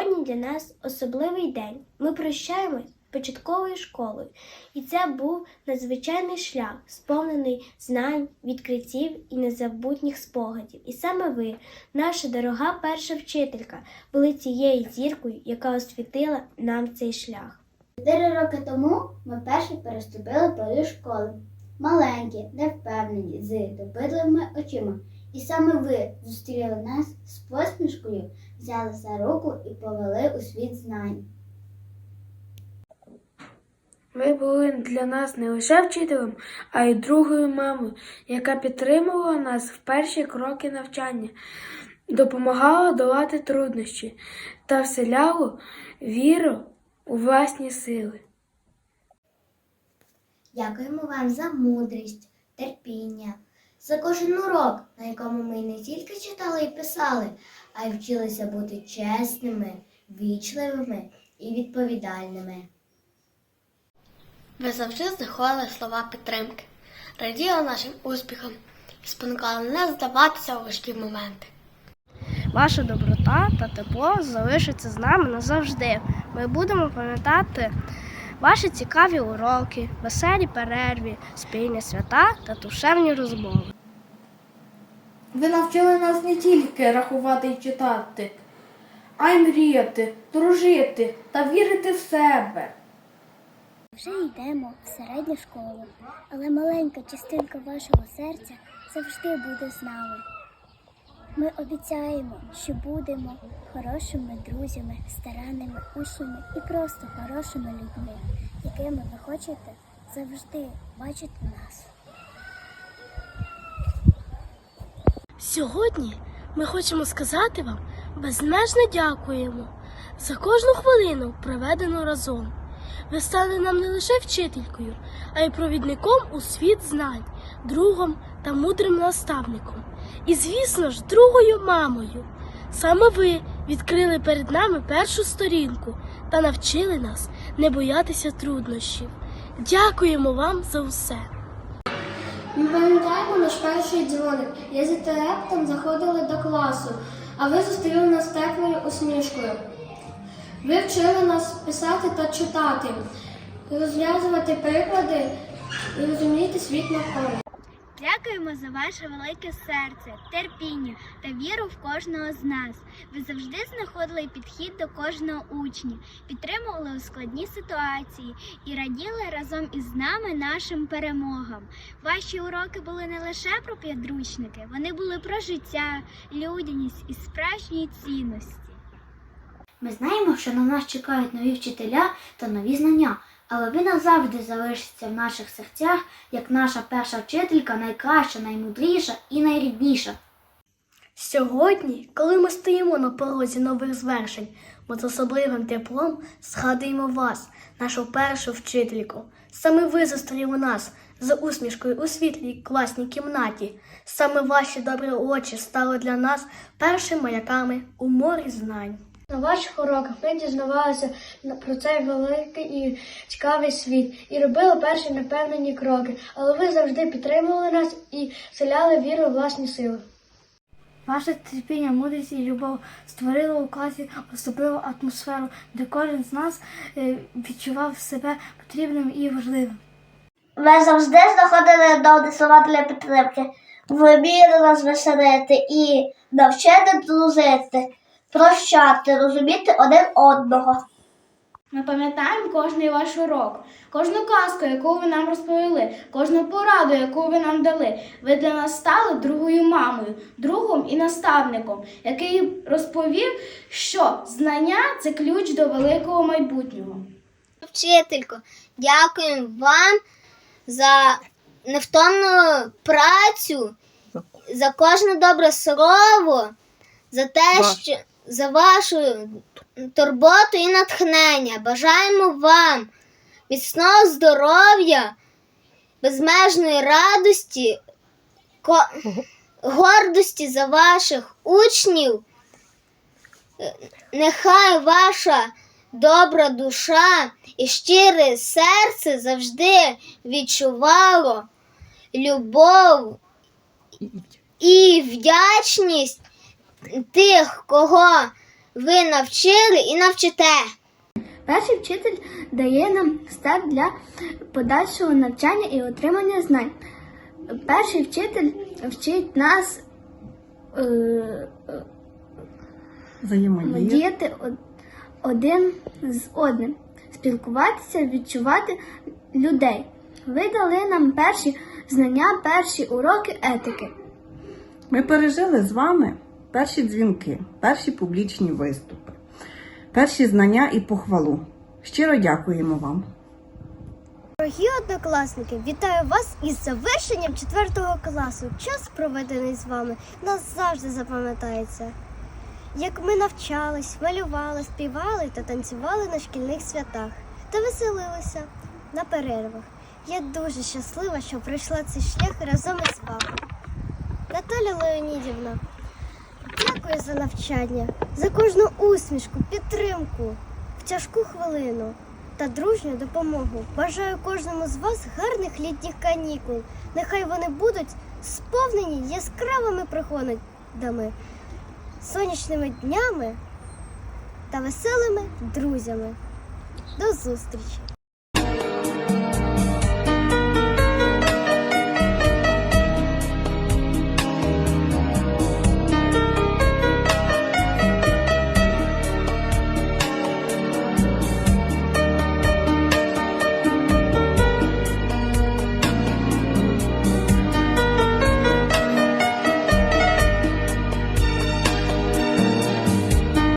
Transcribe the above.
для нас особливий день. Ми прощаємось з початковою школою, і це був надзвичайний шлях, сповнений знань, відкриттів і незабутніх спогадів. І саме ви, наша дорога перша вчителька, були тією зіркою, яка освітила нам цей шлях. Чотири роки тому ми перші переступили поріг школи. Маленькі, невпевнені, з допитливими очима. І саме ви зустріли нас з посмішкою, взяли за руку і повели у світ знань. Ви були для нас не лише вчителем, а й другою мамою, яка підтримувала нас в перші кроки навчання, допомагала долати труднощі та вселяла віру у власні сили. Дякуємо вам за мудрість, терпіння, за кожен урок, на якому ми не тільки читали і писали, а й вчилися бути чесними, вічливими і відповідальними. Ви завжди знаходили слова підтримки, раділи нашим успіхам і спонукали не здаватися у важкі моменти. Ваша доброта та тепло залишаться з нами назавжди. Ми будемо пам'ятати ваші цікаві уроки, веселі перерві, спільні свята та душевні розмови. Ви навчили нас не тільки рахувати і читати, а й мріяти, дружити та вірити в себе. Вже йдемо в середню школу, але маленька частинка вашого серця завжди буде з нами. Ми обіцяємо, що будемо хорошими друзями, старанними учнями і просто хорошими людьми, якими ви хочете завжди бачити нас. Сьогодні ми хочемо сказати вам безмежно дякуємо за кожну хвилину, проведену разом. Ви стали нам не лише вчителькою, а й провідником у світ знань, другом та мудрим наставником. І, звісно ж, другою мамою. Саме ви відкрили перед нами першу сторінку та навчили нас не боятися труднощів. Дякуємо вам за все. Ми пам'ятаємо наш перший дзвоник. Я з інтерептом заходили до класу, а ви зустріли нас теплою усмішкою. Ви вчили нас писати та читати, розв'язувати приклади і розуміти світ навколо. Дякуємо за ваше велике серце, терпіння та віру в кожного з нас. Ви завжди знаходили підхід до кожного учня, підтримували у складні ситуації і раділи разом із нами нашим перемогам. Ваші уроки були не лише про підручники, вони були про життя, людяність і справжні цінності. Ми знаємо, що на нас чекають нові вчителя та нові знання, але ви назавжди залишитеся в наших серцях як наша перша вчителька, найкраща, наймудріша і найрідніша. Сьогодні, коли ми стоїмо на порозі нових звершень, ми з особливим теплом згадуємо вас, нашу першу вчительку. Саме ви зустріли нас за усмішкою у світлій класній кімнаті. Саме ваші добрі очі стали для нас першими маяками у морі знань. На ваших уроках ми дізнавалися про цей великий і цікавий світ і робили перші непевнені кроки, але ви завжди підтримували нас і вселяли віру у власні сили. Ваше терпіння, мудрість і любов створили у класі особливу атмосферу, де кожен з нас е, відчував себе потрібним і важливим. Ви завжди знаходили добрі слова для підтримки. Ви вміли нас веселити і навчити дружити, прощати, розуміти один одного. Ми пам'ятаємо кожний ваш урок, кожну казку, яку ви нам розповіли, кожну пораду, яку ви нам дали. Ви для нас стали другою мамою, другом і наставником, який розповів, що знання це ключ до великого майбутнього. Вчителько, дякуємо вам за невтомну працю, за кожне добре слово, за те, що за вашу турботу і натхнення. Бажаємо вам міцного здоров'я, безмежної радості, гордості за ваших учнів. Нехай ваша добра душа і щире серце завжди відчувало любов і вдячність тих, кого Ви навчили і навчите. Перший вчитель дає нам старт для подальшого навчання і отримання знань. Перший вчитель вчить нас е, е, діяти один з одним, спілкуватися, відчувати людей. Ви дали нам перші знання, перші уроки етики. Ми пережили з вами перші дзвінки, перші публічні виступи, перші знання і похвалу. Щиро дякуємо вам. Дорогі однокласники, вітаю вас із завершенням 4 класу. Час, проведений з вами, нас завжди запам'ятається. Як ми навчались, малювали, співали та танцювали на шкільних святах та веселилися на перервах. Я дуже щаслива, що пройшла цей шлях разом із вами. Наталя Леонідівна, дякую за навчання, за кожну усмішку, підтримку в тяжку хвилину та дружню допомогу. Бажаю кожному з вас гарних літніх канікул. Нехай вони будуть сповнені яскравими приходами, сонячними днями та веселими друзями. До зустрічі!